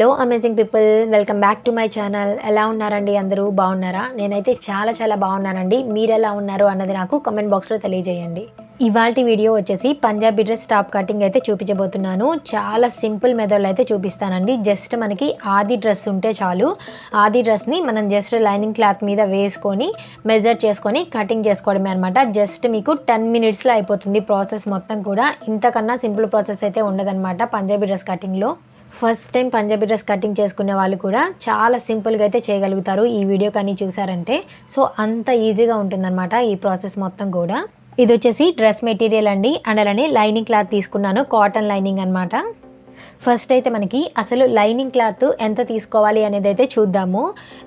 Hello amazing people welcome back to my channel ఎలా ఉన్నారండి అందరూ? బాగున్నారా? నేనైతే చాలా చాలా బాగున్నానండి. మీరు ఎలా ఉన్నారు అన్నది నాకు కామెంట్ బాక్స్లో తెలియజేయండి. ఇవాళ వీడియో వచ్చేసి పంజాబీ డ్రెస్ టాప్ కటింగ్ అయితే చూపించబోతున్నాను. చాలా సింపుల్ మెథడ్లో అయితే చూపిస్తానండి. జస్ట్ మనకి ఆది డ్రెస్ ఉంటే చాలు. ఆది డ్రెస్ని మనం జస్ట్ లైనింగ్ క్లాత్ మీద వేసుకొని మెజర్ చేసుకొని కటింగ్ చేసుకోవడమే అనమాట జస్ట్ మీకు టెన్ మినిట్స్లో అయిపోతుంది ప్రాసెస్ మొత్తం కూడా. ఇంతకన్నా సింపుల్ ప్రాసెస్ అయితే ఉండదన్నమాట Punjabi dress కటింగ్లో first time Punjabi dress cutting చేసుకునే వాళ్ళు కూడా చాలా సింపుల్గా అయితే చేయగలుగుతారు ఈ వీడియో కానీ చూసారంటే. సో అంత ఈజీగా ఉంటుందన్నమాట ఈ ప్రాసెస్ మొత్తం కూడా. ఇది వచ్చేసి డ్రెస్ మెటీరియల్ అండి. అండ్ అలానే లైనింగ్ క్లాత్ తీసుకున్నాను. కాటన్ లైనింగ్ అనమాట ఫస్ట్ అయితే మనకి అసలు లైనింగ్ క్లాత్ ఎంత తీసుకోవాలి అనేది అయితే చూద్దాము.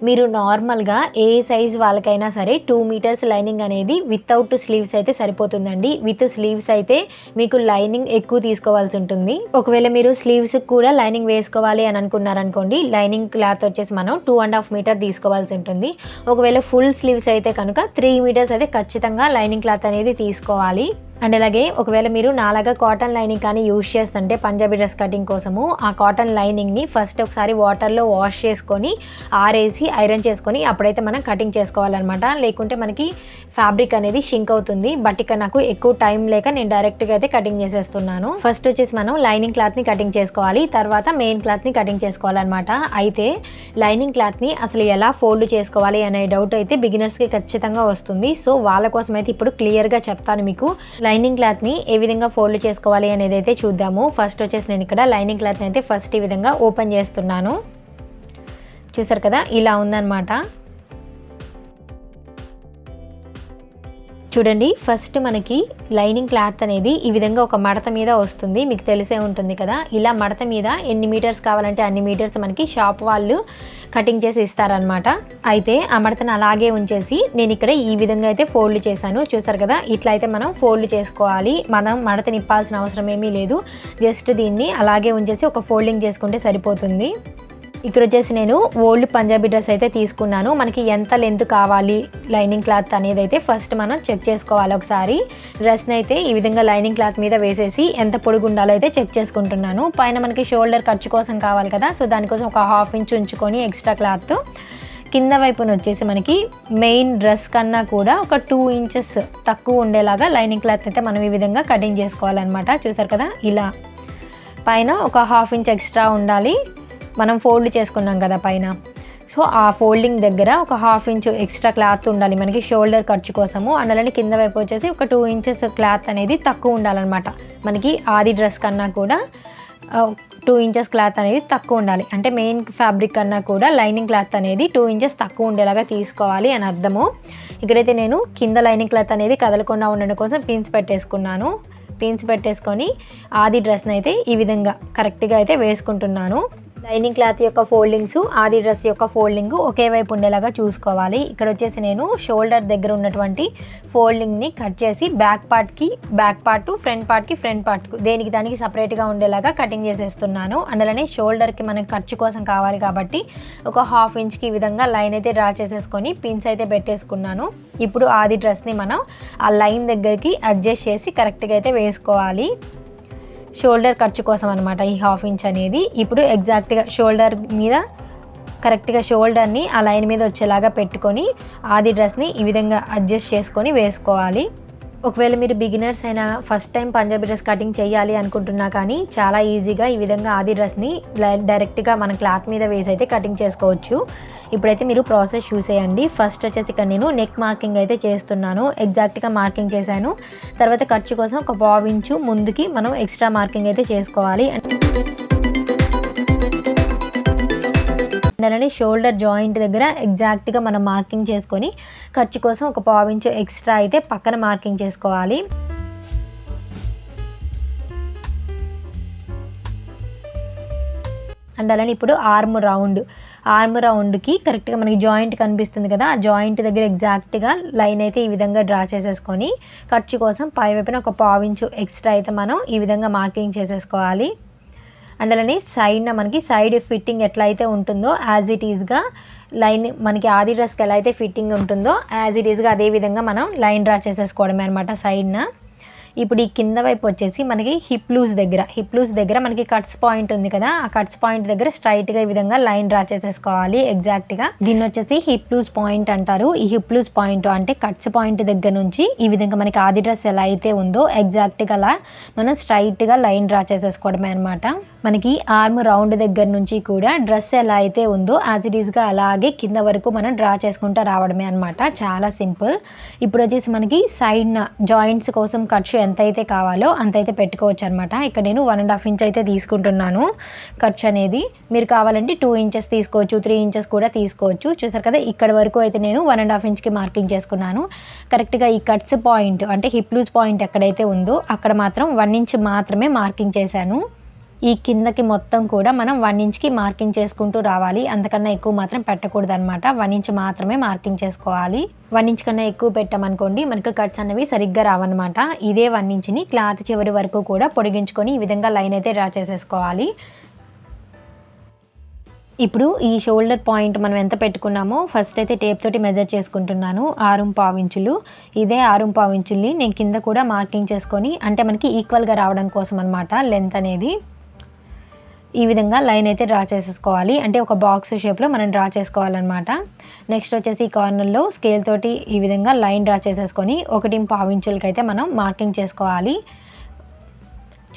మీరు నార్మల్గా ఏ సైజ్ వాళ్ళకైనా సరే టూ మీటర్స్ లైనింగ్ అనేది వితౌట్ స్లీవ్స్ అయితే సరిపోతుందండి. విత్ స్లీవ్స్ అయితే మీకు లైనింగ్ ఎక్కువ తీసుకోవాల్సి ఉంటుంది. ఒకవేళ మీరు స్లీవ్స్ కూడా లైనింగ్ వేసుకోవాలి అని అనుకున్నారనుకోండి లైనింగ్ క్లాత్ వచ్చేసి మనం టూ అండ్ హాఫ్ మీటర్ తీసుకోవాల్సి ఉంటుంది. ఒకవేళ ఫుల్ స్లీవ్స్ అయితే కనుక త్రీ మీటర్స్ అయితే ఖచ్చితంగా లైనింగ్ క్లాత్ అనేది తీసుకోవాలి. అండ్ అలాగే ఒకవేళ మీరు నాలాగా కాటన్ లైనింగ్ కానీ యూజ్ చేస్తుంటే పంజాబీ డ్రెస్ కటింగ్ కోసము ఆ కాటన్ లైనింగ్ని ఫస్ట్ ఒకసారి వాటర్లో వాష్ చేసుకొని ఆరేసి ఐరన్ చేసుకొని అప్పుడైతే మనం కటింగ్ చేసుకోవాలన్నమాట. లేకుంటే మనకి ఫ్యాబ్రిక్ అనేది షింక్ అవుతుంది. బట్ ఇక్కడ నాకు ఎక్కువ టైం లేక నేను డైరెక్ట్గా అయితే కటింగ్ చేసేస్తున్నాను. ఫస్ట్ వచ్చేసి మనం లైనింగ్ క్లాత్ని కటింగ్ చేసుకోవాలి. తర్వాత మెయిన్ క్లాత్ని కటింగ్ చేసుకోవాలన్నమాట. అయితే లైనింగ్ క్లాత్ని అసలు ఎలా ఫోల్డ్ చేసుకోవాలి అనే డౌట్ అయితే బిగినర్స్కి ఖచ్చితంగా వస్తుంది. సో వాళ్ళ కోసం అయితే ఇప్పుడు క్లియర్గా చెప్తాను మీకు. లైనింగ్ క్లాత్ని ఏ విధంగా ఫోల్డ్ చేసుకోవాలి అనేది అయితే చూద్దాము. ఫస్ట్ వచ్చేసి నేను ఇక్కడ లైనింగ్ క్లాత్ని అయితే ఫస్ట్ ఈ విధంగా ఓపెన్ చేస్తున్నాను. చూసారు కదా? ఇలా ఉందన్నమాట. చూడండి ఫస్ట్ మనకి లైనింగ్ క్లాత్ అనేది ఈ విధంగా ఒక మడత మీద వస్తుంది. మీకు తెలిసే ఉంటుంది కదా ఇలా మడత మీద ఎన్ని మీటర్స్ కావాలంటే అన్ని మీటర్స్ మనకి షాప్ వాళ్ళు కటింగ్ చేసి ఇస్తారనమాట అయితే ఆ మడతను అలాగే ఉంచేసి నేను ఇక్కడ ఈ విధంగా అయితే ఫోల్డ్ చేశాను. చూసారు కదా ఇట్లా అయితే మనం ఫోల్డ్ చేసుకోవాలి. మనం మడత నిప్పాల్సిన అవసరం ఏమీ లేదు. జస్ట్ దీన్ని అలాగే ఉంచేసి ఒక ఫోల్డింగ్ చేసుకుంటే సరిపోతుంది. ఇక్కడ వచ్చేసి నేను ఓల్డ్ పంజాబీ డ్రెస్ అయితే తీసుకున్నాను. మనకి ఎంత లెంత్ కావాలి లైనింగ్ క్లాత్ అనేది అయితే ఫస్ట్ మనం చెక్ చేసుకోవాలి ఒకసారి. డ్రెస్ని అయితే ఈ విధంగా లైనింగ్ క్లాత్ మీద వేసేసి ఎంత పొడుగు ఉండాలో అయితే చెక్ చేసుకుంటున్నాను. పైన మనకి షోల్డర్ ఖర్చు కోసం కావాలి కదా సో దానికోసం ఒక హాఫ్ ఇంచ్ ఉంచుకొని ఎక్స్ట్రా క్లాత్. కింద వైపున వచ్చేసి మనకి మెయిన్ డ్రెస్ కన్నా కూడా ఒక టూ ఇంచెస్ తక్కువ ఉండేలాగా లైనింగ్ క్లాత్ అయితే మనం ఈ విధంగా కటింగ్ చేసుకోవాలన్నమాట. చూసారు కదా ఇలా. పైన ఒక హాఫ్ ఇంచ్ ఎక్స్ట్రా ఉండాలి. మనం ఫోల్డ్ చేసుకున్నాం కదా పైన. సో ఆ ఫోల్డింగ్ దగ్గర ఒక హాఫ్ ఇంచ్ ఎక్స్ట్రా క్లాత్ ఉండాలి మనకి షోల్డర్ ఖర్చు కోసము. అండ్ కింద వైపు వచ్చేసి ఒక టూ ఇంచెస్ క్లాత్ అనేది తక్కువ ఉండాలన్నమాట. మనకి ఆది డ్రెస్ కన్నా కూడా టూ ఇంచెస్ క్లాత్ అనేది తక్కువ ఉండాలి. అంటే మెయిన్ ఫ్యాబ్రిక్ కన్నా కూడా లైనింగ్ క్లాత్ అనేది టూ ఇంచెస్ తక్కువ ఉండేలాగా తీసుకోవాలి అని అర్థము. ఇక్కడైతే నేను కింద లైనింగ్ క్లాత్ అనేది కదలకుండా ఉండడం కోసం పిన్స్ పెట్టేసుకున్నాను. పిన్స్ పెట్టేసుకొని ఆది డ్రెస్ని అయితే ఈ విధంగా కరెక్ట్గా అయితే వేసుకుంటున్నాను. లైనింగ్ క్లాత్ యొక్క ఫోల్డింగ్స్ ఆది డ్రెస్ యొక్క ఫోల్డింగ్ ఒకే వైపు ఉండేలాగా చూసుకోవాలి. ఇక్కడ వచ్చేసి నేను షోల్డర్ దగ్గర ఉన్నటువంటి ఫోల్డింగ్ని కట్ చేసి బ్యాక్ పార్ట్కి బ్యాక్ పార్ట్ ఫ్రంట్ పార్ట్కి ఫ్రంట్ పార్ట్కు దేనికి దానికి సపరేట్గా ఉండేలాగా కటింగ్ చేసేస్తున్నాను. అందులోనే షోల్డర్కి మనకి ఖర్చు కోసం కావాలి కాబట్టి ఒక హాఫ్ ఇంచ్కి ఈ విధంగా లైన్ అయితే డ్రా చేసేసుకొని పిన్స్ అయితే పెట్టేసుకున్నాను. ఇప్పుడు ఆది డ్రెస్ని మనం ఆ లైన్ దగ్గరికి అడ్జస్ట్ చేసి కరెక్ట్గా అయితే వేసుకోవాలి. షోల్డర్ ఖర్చు కోసం అనమాట ఈ హాఫ్ ఇంచ్ అనేది. ఇప్పుడు ఎగ్జాక్ట్గా షోల్డర్ మీద కరెక్ట్గా షోల్డర్ని ఆ లైన్ మీద వచ్చేలాగా పెట్టుకొని ఆది డ్రెస్ని ఈ విధంగా అడ్జస్ట్ చేసుకొని వేసుకోవాలి. ఒకవేళ మీరు బిగినర్స్ అయినా first time Punjabi dress cutting చేయాలి అనుకుంటున్నా కానీ చాలా ఈజీగా ఈ విధంగా ఆది డ్రెస్ని డైరెక్ట్గా మన క్లాత్ మీద వేసి అయితే కటింగ్ చేసుకోవచ్చు. ఇప్పుడైతే మీరు ప్రాసెస్ చూసేయండి ఫస్ట్ వచ్చేసి ఇక్కడ నేను నెక్ మార్కింగ్ అయితే చేస్తున్నాను. ఎగ్జాక్ట్గా మార్కింగ్ చేశాను. తర్వాత ఖర్చు కోసం ఒక పావు ఇంచు ముందుకి మనం ఎక్స్ట్రా మార్కింగ్ అయితే చేసుకోవాలి. అలానే షోల్డర్ జాయింట్ దగ్గర ఎగ్జాక్ట్గా మనం మార్కింగ్ చేసుకొని ఖర్చు కోసం ఒక పావించు ఎక్స్ట్రా అయితే పక్కన మార్కింగ్ చేసుకోవాలి. అండ్ అలానే ఇప్పుడు ఆర్మ్ రౌండ్ ఆర్మ్ రౌండ్కి కరెక్ట్గా మనకి జాయింట్ కనిపిస్తుంది కదా ఆ జాయింట్ దగ్గర ఎగ్జాక్ట్గా లైన్ అయితే ఈ విధంగా డ్రా చేసేసుకొని ఖర్చు కోసం పై వైపున ఒక పావించు ఎక్స్ట్రా అయితే మనం ఈ విధంగా మార్కింగ్ చేసేసుకోవాలి. అండ్ అలానే సైడ్న మనకి సైడ్ ఫిట్టింగ్ ఎట్లా అయితే ఉంటుందో యాజ్ ఇట్ ఈజ్గా లైన్ మనకి ఆది డ్రెస్కి ఎలా అయితే ఫిట్టింగ్ ఉంటుందో యాజ్ ఇట్ ఈజ్గా అదే విధంగా మనం లైన్ డ్రా చేసేసుకోవడమే అనమాట సైడ్న. ఇప్పుడు ఈ కింద వైపు వచ్చేసి మనకి హిప్ లూజ్ దగ్గర. హిప్ లూజ్ దగ్గర మనకి కట్స్ పాయింట్ ఉంది కదా. ఆ కట్స్ పాయింట్ దగ్గర స్ట్రైట్గా ఈ విధంగా లైన్ డ్రా చేసేసుకోవాలి ఎగ్జాక్ట్గా దీన్ని వచ్చేసి హిప్ లూజ్ పాయింట్ అంటారు. ఈ హిప్ లూజ్ పాయింట్ అంటే కట్స్ పాయింట్ దగ్గర నుంచి ఈ విధంగా మనకి ఆది డ్రెస్ ఎలా అయితే ఉందో ఎగ్జాక్ట్గా అలా మనం స్ట్రైట్గా లైన్ డ్రా చేసేసుకోవడమే అనమాట మనకి ఆర్మ్ రౌండ్ దగ్గర నుంచి కూడా డ్రెస్ ఎలా అయితే ఉందో యాజ్ ఇట్ ఈస్గా అలాగే కింద వరకు మనం డ్రా చేసుకుంటూ రావడమే అనమాట చాలా సింపుల్ ఇప్పుడు వచ్చేసి మనకి సైడ్ జాయింట్స్ కోసం ఖర్చు ఎంత అయితే కావాలో అంత అయితే పెట్టుకోవచ్చు అనమాట ఇక్కడ నేను వన్ అండ్ హాఫ్ ఇంచ్ అయితే తీసుకుంటున్నాను ఖర్చు అనేది. మీరు కావాలంటే టూ ఇంచెస్ తీసుకోవచ్చు త్రీ ఇంచెస్ కూడా తీసుకోవచ్చు. చూసారు కదా ఇక్కడ వరకు అయితే నేను వన్ అండ్ హాఫ్ ఇంచ్కి మార్కింగ్ చేసుకున్నాను. కరెక్ట్గా ఈ కట్స్ పాయింట్ అంటే హిప్ లూజ్ పాయింట్ ఎక్కడైతే ఉందో అక్కడ మాత్రం వన్ ఇంచ్ మాత్రమే మార్కింగ్ చేశాను. ఈ కిందకి మొత్తం కూడా మనం వన్ ఇంచ్కి మార్కింగ్ చేసుకుంటూ రావాలి. అంతకన్నా ఎక్కువ మాత్రం పెట్టకూడదు అనమాట వన్ ఇంచ్ మాత్రమే మార్కింగ్ చేసుకోవాలి. వన్ ఇంచ్ కన్నా ఎక్కువ పెట్టామనుకోండి మనకు కట్స్ అనేవి సరిగ్గా రావన్నమాట. ఇదే వన్ ఇంచ్ని క్లాత్ చివరి వరకు కూడా పొడిగించుకొని ఈ విధంగా లైన్ అయితే డ్రా చేసేసుకోవాలి. ఇప్పుడు ఈ షోల్డర్ పాయింట్ మనం ఎంత పెట్టుకున్నామో ఫస్ట్ అయితే టేప్ తోటి మెజర్ చేసుకుంటున్నాను. ఆరు పావించులు ఇదే ఆరు పావించుల్ని నేను కింద కూడా మార్కింగ్ చేసుకొని అంటే మనకి ఈక్వల్గా రావడం కోసం అనమాట లెంత్ అనేది. ఈ విధంగా లైన్ అయితే డ్రా చేసేసుకోవాలి. అంటే ఒక బాక్స్ షేప్లో మనం డ్రా చేసుకోవాలన్నమాట. నెక్స్ట్ వచ్చేసి కార్నర్లో స్కేల్ తోటి ఈ విధంగా లైన్ డ్రా చేసేసుకొని ఒకటి పావించులకి అయితే మనం మార్కింగ్ చేసుకోవాలి.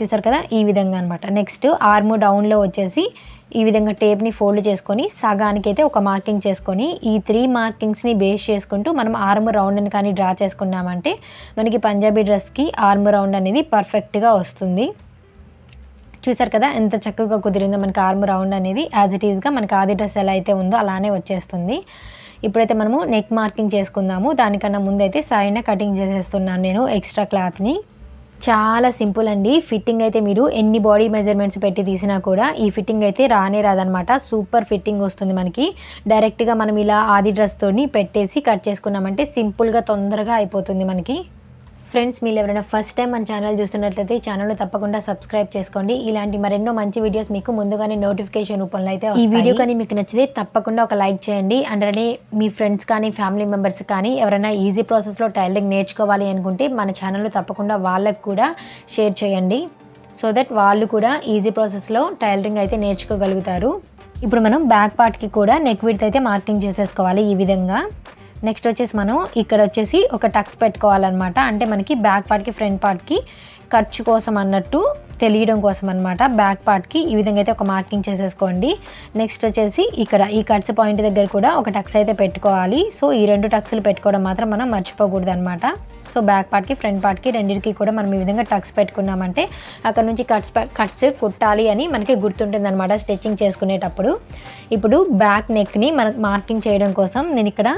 చూసారు కదా? ఈ విధంగా అనమాట నెక్స్ట్ ఆర్మ్ డౌన్లో వచ్చేసి ఈ విధంగా టేప్ని ఫోల్డ్ చేసుకొని సగానికి అయితే ఒక మార్కింగ్ చేసుకొని ఈ త్రీ మార్కింగ్స్ని బేస్ చేసుకుంటూ మనం ఆర్మ్ రౌండ్ని కానీ డ్రా చేసుకున్నామంటే మనకి పంజాబీ డ్రెస్కి ఆర్మ్ రౌండ్ అనేది పర్ఫెక్ట్గా వస్తుంది. చూసారు కదా ఎంత చక్కగా కుదిరిందో మనకి ఆర్మ్ రౌండ్ అనేది యాజ్ ఇట్ ఈస్గా మనకి ఆది డ్రెస్ ఎలా అయితే ఉందో అలానే వచ్చేస్తుంది. ఇప్పుడైతే మనము నెక్ మార్కింగ్ చేసుకుందాము. దానికన్నా ముందైతే సైడ్న కటింగ్ చేసేస్తున్నాను నేను ఎక్స్ట్రా క్లాత్ని చాలా సింపుల్ అండి. ఫిట్టింగ్ అయితే మీరు ఎన్ని బాడీ మెజర్మెంట్స్ పెట్టి తీసినా కూడా ఈ ఫిట్టింగ్ అయితే రానే రాదనమాట సూపర్ ఫిట్టింగ్ వస్తుంది మనకి. డైరెక్ట్గా మనం ఇలా ఆది డ్రెస్తోని పెట్టేసి కట్ చేసుకున్నామంటే సింపుల్గా తొందరగా అయిపోతుంది మనకి. ఫ్రెండ్స్ మీరు ఎవరైనా ఫస్ట్ టైం మన ఛానల్ చూస్తున్నట్లయితే ఈ ఛానల్ తప్పకుండా సబ్స్క్రైబ్ చేసుకోండి. ఇలాంటి మరెన్నో మంచి వీడియోస్ మీకు ముందుగానే నోటిఫికేషన్ రూపంలో అయితే ఈ వీడియో కానీ మీకు నచ్చితే తప్పకుండా ఒక లైక్ చేయండి. అండ్ అలానే మీ ఫ్రెండ్స్ కానీ ఫ్యామిలీ మెంబర్స్ కానీ ఎవరైనా ఈజీ ప్రాసెస్లో టైలరింగ్ నేర్చుకోవాలి అనుకుంటే మన ఛానల్ తప్పకుండా వాళ్ళకు కూడా షేర్ చేయండి. సో దట్ వాళ్ళు కూడా ఈజీ ప్రాసెస్లో టైలరింగ్ అయితే నేర్చుకోగలుగుతారు. ఇప్పుడు మనం బ్యాక్ పార్ట్కి కూడా నెక్ విడ్త్ అయితే మార్కింగ్ చేసేసుకోవాలి ఈ విధంగా. నెక్స్ట్ వచ్చేసి మనం ఇక్కడ వచ్చేసి ఒక టక్స్ పెట్టుకోవాలన్నమాట. అంటే మనకి బ్యాక్ పార్ట్కి ఫ్రంట్ పార్ట్కి ఖర్చు కోసం అన్నట్టు తెలియడం కోసం అనమాట బ్యాక్ పార్ట్కి ఈ విధంగా అయితే ఒక మార్కింగ్ చేసేసుకోండి. నెక్స్ట్ వచ్చేసి ఇక్కడ ఈ కట్స్ పాయింట్ దగ్గర కూడా ఒక టక్స్ అయితే పెట్టుకోవాలి. సో ఈ రెండు టక్స్లు పెట్టుకోవడం మాత్రం మనం మర్చిపోకూడదు అనమాట సో బ్యాక్ పార్ట్కి ఫ్రంట్ పార్ట్కి రెండింటికి కూడా మనం ఈ విధంగా టక్స్ పెట్టుకున్నామంటే అక్కడ నుంచి కట్స్ కట్స్ కుట్టాలి అని మనకి గుర్తుంటుంది అనమాట స్టిచ్చింగ్ చేసుకునేటప్పుడు. ఇప్పుడు బ్యాక్ నెక్ని మనకు మార్కింగ్ చేయడం కోసం నేను ఇక్కడ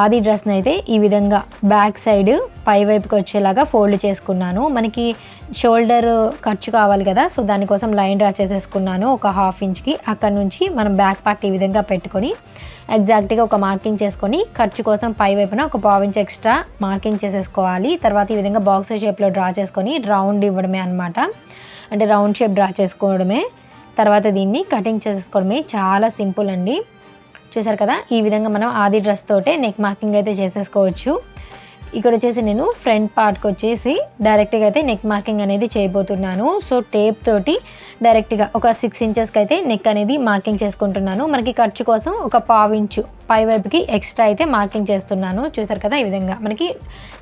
ఆది డ్రెస్ని అయితే ఈ విధంగా బ్యాక్ సైడ్ పై వైపుకి వచ్చేలాగా ఫోల్డ్ చేసుకున్నాను. మనకి షోల్డర్ ఖర్చు కావాలి కదా సో దానికోసం లైన్ డ్రా చేసేసుకున్నాను ఒక హాఫ్ ఇంచ్కి. అక్కడ నుంచి మనం బ్యాక్ పార్ట్ ఈ విధంగా పెట్టుకొని ఎగ్జాక్ట్గా ఒక మార్కింగ్ చేసుకొని ఖర్చు కోసం పై వైపున ఒక పావు ఎక్స్ట్రా మార్కింగ్ చేసేసుకోవాలి. తర్వాత ఈ విధంగా బాక్స్ షేప్లో డ్రా చేసుకొని రౌండ్ ఇవ్వడమే అనమాట అంటే రౌండ్ షేప్ డ్రా చేసుకోవడమే. తర్వాత దీన్ని కటింగ్ చేసేసుకోవడమే. చాలా సింపుల్ అండి. చూసారు కదా? ఈ విధంగా మనం ఆది డ్రెస్ తోటే నెక్ మార్కింగ్ అయితే చేసేసుకోవచ్చు. ఇక్కడ వచ్చేసి నేను ఫ్రంట్ పార్ట్కి వచ్చేసి డైరెక్ట్గా అయితే నెక్ మార్కింగ్ అనేది చేయబోతున్నాను. సో టేప్ తోటి డైరెక్ట్గా ఒక సిక్స్ ఇంచెస్కి అయితే నెక్ అనేది మార్కింగ్ చేసుకుంటున్నాను. మనకి ఖర్చు కోసం ఒక పావు ఇంచు పై వైపుకి ఎక్స్ట్రా అయితే మార్కింగ్ చేస్తున్నాను. చూసారు కదా ఈ విధంగా మనకి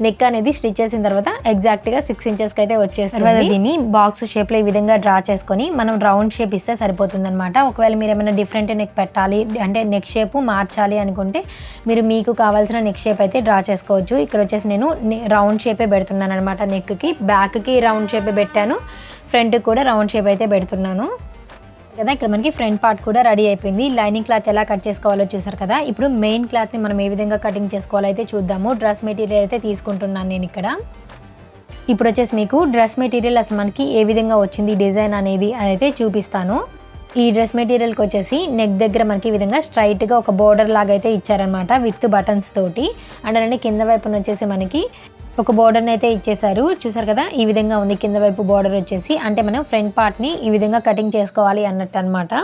నెక్ అనేది స్టిచ్ చేసిన తర్వాత ఎగ్జాక్ట్గా సిక్స్ ఇంచెస్కి అయితే వచ్చేస్తుంది. దీన్ని బాక్స్ షేప్లో ఈ విధంగా డ్రా చేసుకొని మనం రౌండ్ షేప్ ఇస్తే సరిపోతుంది అనమాట ఒకవేళ మీరు ఏమైనా డిఫరెంట్ నెక్ పెట్టాలి అంటే నెక్ షేప్ మార్చాలి అనుకుంటే మీరు మీకు కావాల్సిన నెక్ షేప్ అయితే డ్రా చేసుకోవచ్చు. ఇక్కడ వచ్చేసి నేను రౌండ్ షేపే పెడుతున్నాను అనమాట నెక్కి బ్యాక్కి రౌండ్ షేపే పెట్టాను. ఫ్రంట్కి కూడా రౌండ్ షేప్ అయితే పెడుతున్నాను. కదా ఇక్కడ మనకి ఫ్రంట్ పార్ట్ కూడా రెడీ అయిపోయింది. లైనింగ్ క్లాత్ ఎలా కట్ చేసుకోవాలో చూసారు కదా. ఇప్పుడు మెయిన్ క్లాత్ని మనం ఏ విధంగా కటింగ్ చేసుకోవాలో అయితే చూద్దాము. డ్రెస్ మెటీరియల్ అయితే తీసుకుంటున్నాను నేను ఇక్కడ. ఇప్పుడు వచ్చేసి మీకు డ్రెస్ మెటీరియల్ అసలు మనకి ఏ విధంగా వచ్చింది డిజైన్ అనేది అయితే చూపిస్తాను. ఈ డ్రెస్ మెటీరియల్కి వచ్చేసి నెక్ దగ్గర మనకి ఈ విధంగా స్ట్రైట్గా ఒక బోర్డర్ లాగా అయితే ఇచ్చారనమాట విత్ బటన్స్ తోటి. అండ్ అలానే కింద వైపున వచ్చేసి మనకి ఒక బోర్డర్ని అయితే ఇచ్చేసారు చూసారు కదా ఈ విధంగా ఉంది. కింద వైపు బోర్డర్ వచ్చేసి అంటే మనం ఫ్రంట్ పార్ట్ని ఈ విధంగా కటింగ్ చేసుకోవాలి అన్నట్టు అనమాట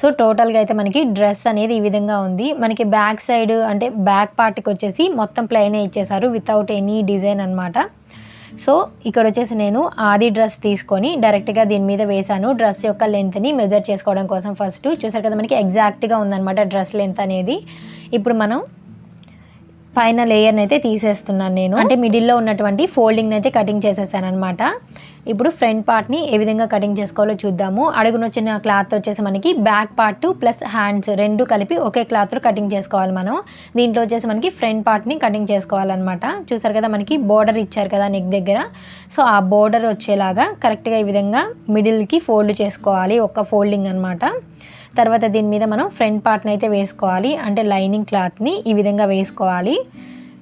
సో టోటల్గా అయితే మనకి డ్రెస్ అనేది ఈ విధంగా ఉంది. మనకి బ్యాక్ సైడ్ అంటే బ్యాక్ పార్ట్కి వచ్చేసి మొత్తం ప్లెయిన్ ఇచ్చేసారు వితౌట్ ఎనీ డిజైన్ అనమాట సో ఇక్కడ వచ్చేసి నేను ఆది డ్రెస్ తీసుకొని డైరెక్ట్గా దీని మీద వేసాను డ్రెస్ యొక్క లెంత్ని మెజర్ చేసుకోవడం కోసం ఫస్ట్ చూసారు కదా మనకి ఎగ్జాక్ట్గా ఉందన్నమాట డ్రెస్ లెంత్ అనేది. ఇప్పుడు మనం పైన లేయర్ని అయితే తీసేస్తున్నాను నేను. అంటే మిడిల్లో ఉన్నటువంటి ఫోల్డింగ్ని అయితే కటింగ్ చేసేసాను అనమాట ఇప్పుడు ఫ్రంట్ పార్ట్ని ఏ విధంగా కటింగ్ చేసుకోవాలో చూద్దాము. అడుగున వచ్చిన క్లాత్ వచ్చేసి మనకి బ్యాక్ పార్ట్ ప్లస్ హ్యాండ్స్ రెండు కలిపి ఒకే క్లాత్లో కటింగ్ చేసుకోవాలి మనం. దీంట్లో వచ్చేసి మనకి ఫ్రంట్ పార్ట్ని కటింగ్ చేసుకోవాలన్నమాట. చూసారు కదా మనకి బోర్డర్ ఇచ్చారు కదా నెక్ దగ్గర. సో ఆ బోర్డర్ వచ్చేలాగా కరెక్ట్గా ఈ విధంగా మిడిల్కి ఫోల్డ్ చేసుకోవాలి. ఒక ఫోల్డింగ్ అనమాట తర్వాత దీని మీద మనం ఫ్రంట్ పార్ట్ని అయితే వేసుకోవాలి. అంటే లైనింగ్ క్లాత్ని ఈ విధంగా వేసుకోవాలి.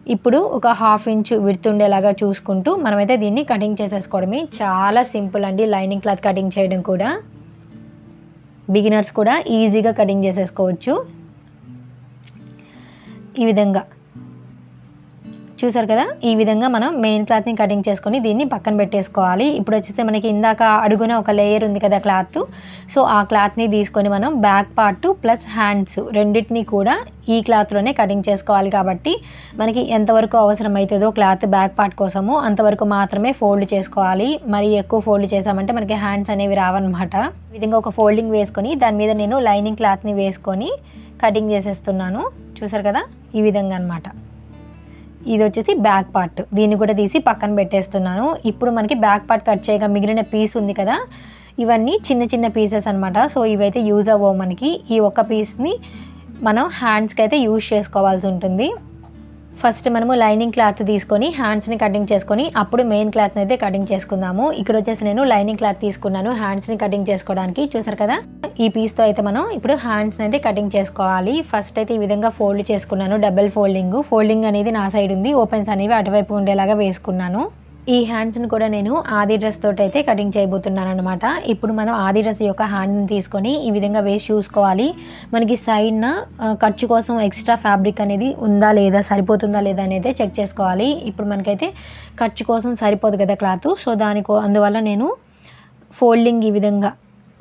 ఇప్పుడు ఒక హాఫ్ ఇంచ్ విడుతుండేలాగా చూసుకుంటూ మనమైతే దీన్ని కటింగ్ చేసేసుకోవడమే. చాలా సింపుల్ అండి లైనింగ్ క్లాత్ కటింగ్ చేయడం కూడా. బిగినర్స్ కూడా ఈజీగా కటింగ్ చేసేసుకోవచ్చు. ఈ విధంగా. చూసారు కదా? ఈ విధంగా మనం మెయిన్ క్లాత్ని కటింగ్ చేసుకొని దీన్ని పక్కన పెట్టేసుకోవాలి. ఇప్పుడు వచ్చేస్తే మనకి ఇందాక అడుగున ఒక లేయర్ ఉంది కదా క్లాత్ సో ఆ క్లాత్ని తీసుకొని మనం బ్యాక్ పార్ట్ ప్లస్ హ్యాండ్స్ రెండింటిని కూడా ఈ క్లాత్లోనే కటింగ్ చేసుకోవాలి కాబట్టి మనకి ఎంతవరకు అవసరం అవుతుందో క్లాత్ బ్యాక్ పార్ట్ కోసము అంతవరకు మాత్రమే ఫోల్డ్ చేసుకోవాలి. మరి ఎక్కువ ఫోల్డ్ చేసామంటే మనకి హ్యాండ్స్ అనేవి రావన్నమాట. ఈ విధంగా ఒక ఫోల్డింగ్ వేసుకొని దాని మీద నేను లైనింగ్ క్లాత్ని వేసుకొని కటింగ్ చేసేస్తున్నాను. చూసారు కదా? ఈ విధంగా అనమాట ఇది వచ్చేసి బ్యాక్ పార్ట్. దీన్ని కూడా తీసి పక్కన పెట్టేస్తున్నాను. ఇప్పుడు మనకి బ్యాక్ పార్ట్ కట్ చేయగా మిగిలిన పీస్ ఉంది కదా ఇవన్నీ చిన్న చిన్న పీసెస్ అనమాట సో ఇవైతే యూజ్ అవ్వవు మనకి. ఈ ఒక్క పీస్ని మనం హ్యాండ్స్కి అయితే యూజ్ చేసుకోవాల్సి ఉంటుంది. ఫస్ట్ మనము లైనింగ్ క్లాత్ తీసుకొని హ్యాండ్స్ని కటింగ్ చేసుకొని అప్పుడు మెయిన్ క్లాత్ని అయితే కటింగ్ చేసుకుందాము. ఇక్కడ వచ్చేసి నేను లైనింగ్ క్లాత్ తీసుకున్నాను. హ్యాండ్స్ని కటింగ్ చేసుకోవడానికి చూసారు కదా? ఈ పీస్తో అయితే మనం ఇప్పుడు హ్యాండ్స్ని అయితే కటింగ్ చేసుకోవాలి. ఫస్ట్ అయితే ఈ విధంగా ఫోల్డ్ చేసుకున్నాను. Double folding. ఫోల్డింగ్ అనేది నా సైడ్ ఉంది. ఓపెన్స్ అనేవి అటువైపు ఉండేలాగా వేసుకున్నాను. ఈ హ్యాండ్స్ని కూడా నేను ఆది డ్రెస్ తోటి అయితే కటింగ్ చేయబోతున్నాను అనమాట ఇప్పుడు మనం ఆది డ్రెస్ యొక్క హ్యాండ్ని తీసుకొని ఈ విధంగా వేసి చూసుకోవాలి. మనకి సైడ్న ఖర్చు కోసం ఎక్స్ట్రా ఫ్యాబ్రిక్ అనేది ఉందా లేదా సరిపోతుందా లేదా అనేది చెక్ చేసుకోవాలి. ఇప్పుడు మనకైతే ఖర్చు కోసం సరిపోదు కదా క్లాత్ సో దానికో అందువల్ల నేను ఫోల్డింగ్ ఈ విధంగా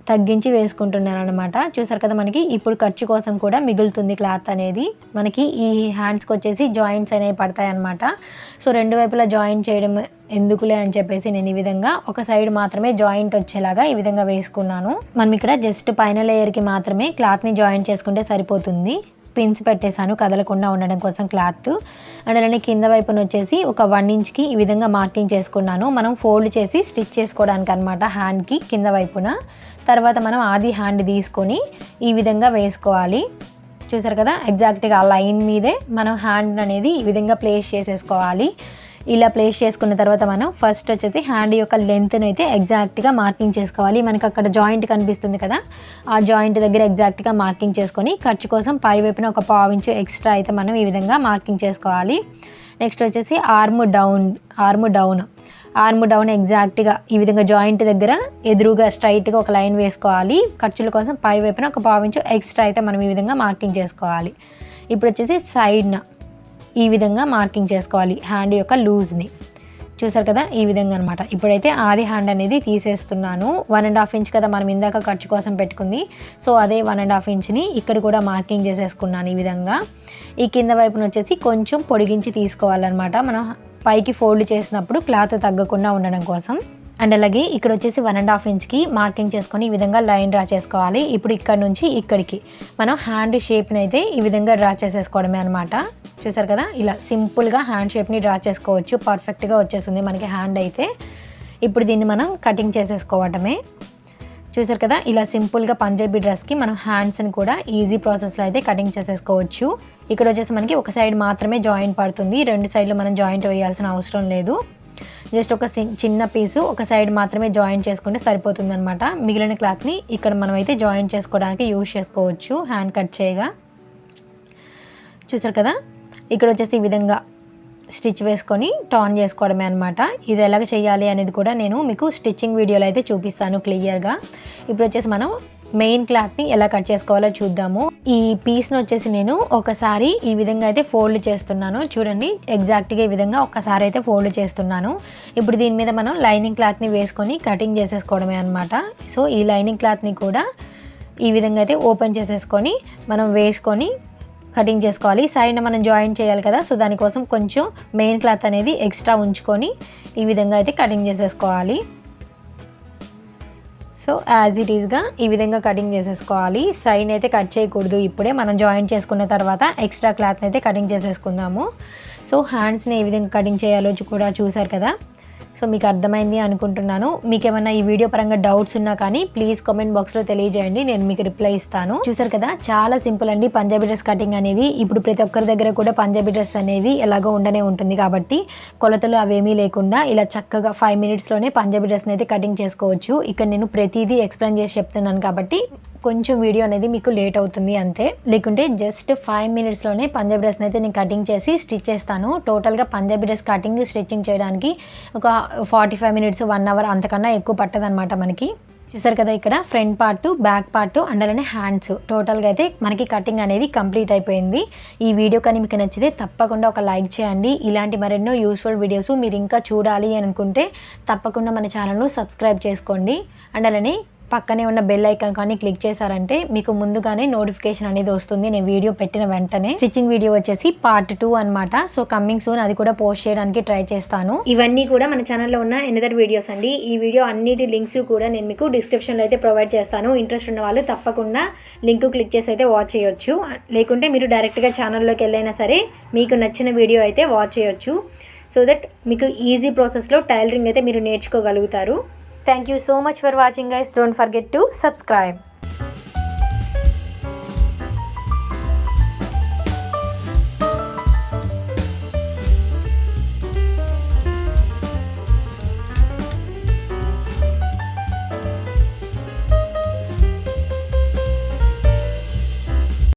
తగ్గించి వేసుకుంటున్నాను అనమాట చూసారు కదా మనకి ఇప్పుడు ఖర్చు కోసం కూడా మిగులుతుంది క్లాత్ అనేది. మనకి ఈ హ్యాండ్స్కి వచ్చేసి జాయింట్స్ అనేవి పడతాయి అనమాట సో రెండు వైపులా జాయింట్ చేయడం ఎందుకులే అని చెప్పేసి నేను ఈ విధంగా ఒక సైడ్ మాత్రమే జాయింట్ వచ్చేలాగా ఈ విధంగా వేసుకున్నాను. మనం ఇక్కడ జస్ట్ పైన లేయర్కి మాత్రమే క్లాత్ని జాయింట్ చేసుకుంటే సరిపోతుంది. పిన్స్ పెట్టేశాను కదలకుండా ఉండడం కోసం క్లాత్. అండ్ అలానే కింద వైపున వచ్చేసి ఒక వన్ ఇంచ్కి ఈ విధంగా మార్కింగ్ చేసుకున్నాను. మనం ఫోల్డ్ చేసి స్టిచ్ చేసుకోవడానికి అనమాట హ్యాండ్కి కింద వైపున. తర్వాత మనం ఆది హ్యాండ్ తీసుకొని ఈ విధంగా వేసుకోవాలి. చూసారు కదా ఎగ్జాక్ట్గా ఆ లైన్ మీదే మనం హ్యాండ్ అనేది ఈ విధంగా ప్లేస్ చేసేసుకోవాలి. ఇలా ప్లేస్ చేసుకున్న తర్వాత మనం ఫస్ట్ వచ్చేసి హ్యాండ్ యొక్క లెంత్ని అయితే ఎగ్జాక్ట్గా మార్కింగ్ చేసుకోవాలి. మనకి అక్కడ జాయింట్ కనిపిస్తుంది కదా ఆ జాయింట్ దగ్గర ఎగ్జాక్ట్గా మార్కింగ్ చేసుకొని ఖర్చు కోసం పై వైపున ఒక పావించు ఎక్స్ట్రా అయితే మనం ఈ విధంగా మార్కింగ్ చేసుకోవాలి. నెక్స్ట్ వచ్చేసి arm down arm down arm down ఎగ్జాక్ట్గా ఈ విధంగా జాయింట్ దగ్గర ఎదురుగా స్ట్రైట్గా ఒక లైన్ వేసుకోవాలి. ఖర్చుల కోసం పై వైపున ఒక పావించు ఎక్స్ట్రా అయితే మనం ఈ విధంగా మార్కింగ్ చేసుకోవాలి. ఇప్పుడు వచ్చేసి సైడ్న ఈ విధంగా మార్కింగ్ చేసుకోవాలి హ్యాండ్ యొక్క లూజ్ని. చూసారు కదా? ఈ విధంగా అనమాట ఇప్పుడైతే ఆది హ్యాండ్ అనేది తీసేస్తున్నాను. వన్ అండ్ హాఫ్ ఇంచ్ కదా మనం ఇందాక ఖర్చు కోసం పెట్టుకుంది. సో అదే వన్ అండ్ హాఫ్ ఇంచ్ని ఇక్కడ కూడా మార్కింగ్ చేసేసుకున్నాను ఈ విధంగా. ఈ కింద వైపున వచ్చేసి కొంచెం పొడిగించి తీసుకోవాలన్నమాట. మనం పైకి ఫోల్డ్ చేసినప్పుడు క్లాత్ తగ్గకుండా ఉండడం కోసం. అండ్ అలాగే ఇక్కడ వచ్చేసి వన్ అండ్ హాఫ్ ఇంచ్కి మార్కింగ్ చేసుకొని ఈ విధంగా లైన్ డ్రా చేసుకోవాలి. ఇప్పుడు ఇక్కడ నుంచి ఇక్కడికి. మనం హ్యాండ్ షేప్ని అయితే ఈ విధంగా డ్రా చేసేసుకోవడమే అనమాట చూసారు కదా? ఇలా సింపుల్గా హ్యాండ్ షేప్ని డ్రా చేసుకోవచ్చు. పర్ఫెక్ట్గా వచ్చేస్తుంది మనకి హ్యాండ్ అయితే. ఇప్పుడు దీన్ని మనం కటింగ్ చేసేసుకోవటమే. చూసారు కదా? ఇలా సింపుల్గా పంజాబీ డ్రెస్కి మనం హ్యాండ్స్ని కూడా ఈజీ ప్రాసెస్లో అయితే కటింగ్ చేసేసుకోవచ్చు. ఇక్కడ వచ్చేసి మనకి ఒక సైడ్ మాత్రమే జాయింట్ పడుతుంది. రెండు సైడ్లు మనం జాయింట్ వేయాల్సిన అవసరం లేదు. జస్ట్ ఒక సి- చిన్న పీసు ఒక సైడ్ మాత్రమే జాయింట్ చేసుకుంటే సరిపోతుంది అనమాట మిగిలిన క్లాత్ని ఇక్కడ మనం అయితే జాయింట్ చేసుకోవడానికి యూజ్ చేసుకోవచ్చు. హ్యాండ్ కట్ చేయగా. చూసారు కదా? ఇక్కడ వచ్చేసి ఈ విధంగా స్టిచ్ వేసుకొని టర్న్ చేసుకోవడమే అనమాట ఇది ఎలాగ చేయాలి అనేది కూడా నేను మీకు స్టిచ్చింగ్ వీడియోలో అయితే చూపిస్తాను క్లియర్గా. ఇప్పుడు వచ్చేసి మనం మెయిన్ క్లాత్ని ఎలా కట్ చేసుకోవాలో చూద్దాము. ఈ పీస్ని వచ్చేసి నేను ఒకసారి ఈ విధంగా అయితే ఫోల్డ్ చేస్తున్నాను. చూడండి ఎగ్జాక్ట్గా ఈ విధంగా ఒక్కసారి అయితే ఫోల్డ్ చేస్తున్నాను. ఇప్పుడు దీని మీద మనం లైనింగ్ క్లాత్ని వేసుకొని కటింగ్ చేసేసుకోవడమే అనమాట సో ఈ లైనింగ్ క్లాత్ని కూడా ఈ విధంగా అయితే ఓపెన్ చేసేసుకొని మనం వేసుకొని కటింగ్ చేసుకోవాలి. సైడ్ మనం జాయిన్ చేయాలి కదా సో దానికోసం కొంచెం మెయిన్ క్లాత్ అనేది ఎక్స్ట్రా ఉంచుకొని ఈ విధంగా అయితే కటింగ్ చేసేసుకోవాలి. సో యాజ్ ఇట్ ఈస్గా ఈ విధంగా కటింగ్ చేసేసుకోవాలి. సైడ్ అయితే కట్ చేయకూడదు ఇప్పుడే. మనం జాయిన్ చేసుకున్న తర్వాత ఎక్స్ట్రా క్లాత్ని అయితే కటింగ్ చేసేసుకుందాము. సో హ్యాండ్స్ని ఏ విధంగా కటింగ్ చేయాలో కూడా చూసారు కదా. సో మీకు అర్థమైంది అనుకుంటున్నాను. మీకు ఏమైనా ఈ వీడియో పరంగా డౌట్స్ ఉన్నా కానీ ప్లీజ్ కామెంట్ బాక్స్లో తెలియజేయండి. నేను మీకు రిప్లై ఇస్తాను. చూసారు కదా చాలా సింపుల్ అండి. పంజాబీ డ్రెస్ కటింగ్ అనేది. ఇప్పుడు ప్రతి ఒక్కరి దగ్గర కూడా పంజాబీ డ్రెస్ అనేది ఎలాగో ఉండనే ఉంటుంది కాబట్టి కొలతలు అవేమీ లేకుండా ఇలా చక్కగా ఫైవ్ మినిట్స్లోనే పంజాబీ డ్రెస్ని అయితే కటింగ్ చేసుకోవచ్చు. ఇక్కడ నేను ప్రతిదీ ఎక్స్ప్లెయిన్ చేసి చెప్తున్నాను కాబట్టి కొంచెం వీడియో అనేది మీకు లేట్ అవుతుంది అంతే. లేకుంటే జస్ట్ ఫైవ్ మినిట్స్లోనే పంజాబీ డ్రెస్ని అయితే నేను కటింగ్ చేసి స్టిచ్ చేస్తాను. టోటల్గా పంజాబీ డ్రెస్ కటింగ్ స్టిచ్చింగ్ చేయడానికి ఒక forty five minutes one hour అంతకన్నా ఎక్కువ పట్టదనమాట మనకి. చూసారు కదా ఇక్కడ front part back part and అలానే హ్యాండ్స్ టోటల్గా అయితే మనకి కటింగ్ అనేది కంప్లీట్ అయిపోయింది. ఈ వీడియో కానీ మీకు నచ్చితే తప్పకుండా ఒక లైక్ చేయండి. ఇలాంటి మరెన్నో యూస్ఫుల్ వీడియోస్ మీరు ఇంకా చూడాలి అనుకుంటే తప్పకుండా మన ఛానల్ను సబ్స్క్రైబ్ చేసుకోండి. అండ్ అలానే పక్కనే ఉన్న బెల్ ఐకాన్ కానీ క్లిక్ చేశారంటే మీకు ముందుగానే నోటిఫికేషన్ అనేది వస్తుంది. నేను వీడియో పెట్టిన వెంటనే. స్టిచ్చింగ్ వీడియో వచ్చేసి పార్ట్ టూ అన్నమాట. సో కమ్మింగ్ సూన్ అది కూడా పోస్ట్ చేయడానికి ట్రై చేస్తాను. ఇవన్నీ కూడా మన ఛానల్లో ఉన్న ఎనదర్ వీడియోస్ అండి. ఈ వీడియో అన్నిటి లింక్స్ కూడా నేను మీకు డిస్క్రిప్షన్లో అయితే ప్రొవైడ్ చేస్తాను. ఇంట్రెస్ట్ ఉన్న వాళ్ళు తప్పకుండా లింక్ క్లిక్ చేసి అయితే వాచ్ చేయొచ్చు. లేకుంటే మీరు డైరెక్ట్గా ఛానల్లోకి వెళ్ళైనా సరే మీకు నచ్చిన వీడియో అయితే వాచ్ చేయొచ్చు. సో దట్ మీకు ఈజీ ప్రాసెస్లో టైలరింగ్ అయితే మీరు నేర్చుకోగలుగుతారు. Thank you so much for watching guys. Don't forget to subscribe.